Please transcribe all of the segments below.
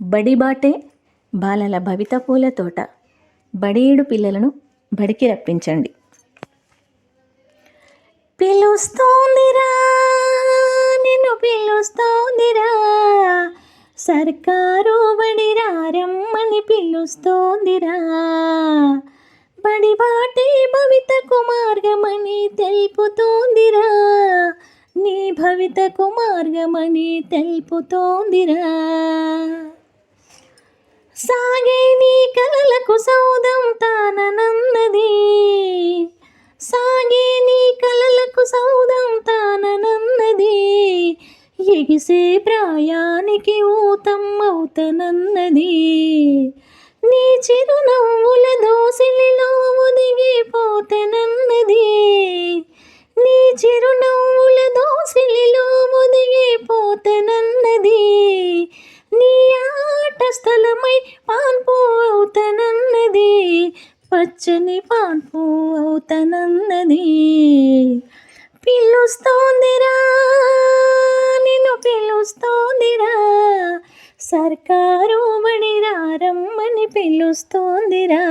బడిబాటే బాలల భవిత పూల తోట. బడేడు పిల్లలను బడికి రప్పించండి. పిలుస్తోందిరా నిన్ను పిలుస్తోందిరా. సర్కారు బడి రమ్మని పిలుస్తోందిరా. బడి బాటే భవితకు మార్గమని తెలుపుతోందిరా. నీ భవితకు మార్గమని తెలుపుతోందిరా. సాగే నీ కలలకు సౌదం తాననన్నది సాగే నీ కలలకు సౌదం తాననన్నది ఎగిసే ప్రాయానికి ఊతమ్మవుతనన్నది. నీ చిరునవ్వుల దోసిలిలో ఒదిగిపోతనన్నది పచ్చని పాన్పు అవుతనన్నది పిలుస్తోందిరా నిన్ను పిలుస్తోందిరా. సర్కారు బడి రమ్మని పిలుస్తోందిరా.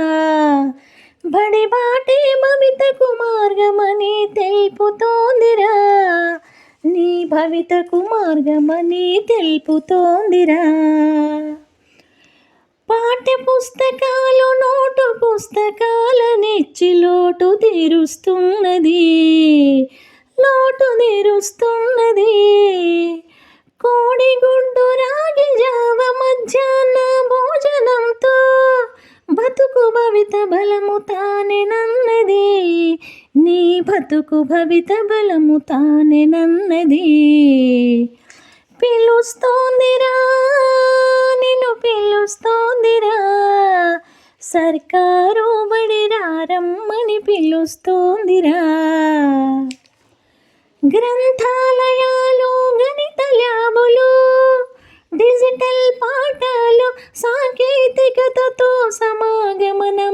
బడి బాటే భవితకు మార్గమని తెలుపుతోందిరా. నీ భవితకు మార్గమని తెలుపుతోందిరా. పుస్తకాలు నోటు పుస్తకాల నెచ్చి లోటు తీరుస్తున్నది. లోటు తీరుస్తున్నది. కోడిగుడ్డు రాగి జావ మధ్యాహ్న భోజనంతో బతుకు భవిత బలము తానెనన్నది నీ బతుకు భవిత బలము తానెనన్నది పిలుస్తోందిరా నిన్ను పిలుస్తోందిరా. సర్కారు బడి రమ్మని పిలుస్తోందిరా. గ్రంథాలయాలు గణిత ల్యాబులు డిజిటల్ పాఠాలు సాంకేతికతతో సమాగమనమన్నది.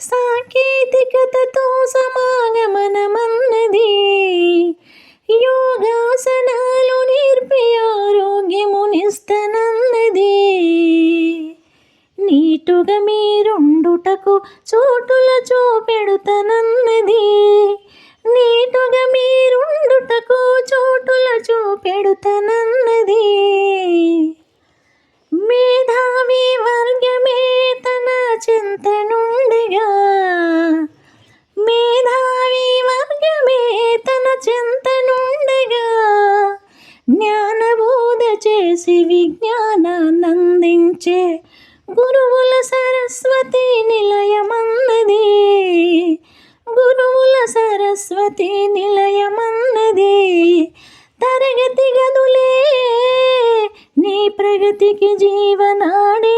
సాంకేతికతతో సమా నీటుగా మీరుండుటకు చోటుల చూపెడుతనన్నది. నీటుగా మీరుండుటకు చోటుల చూపెడుతనన్నది. మేధావి వర్గమే తన చింతనుండగా మేధావి వర్గమే తన చింతనుండగా జ్ఞానబోధ చేసి విజ్ఞానాన్నందించే సరస్వతి నిలయమన్నది తరగతి గదులే నీ ప్రగతికి జీవనాడి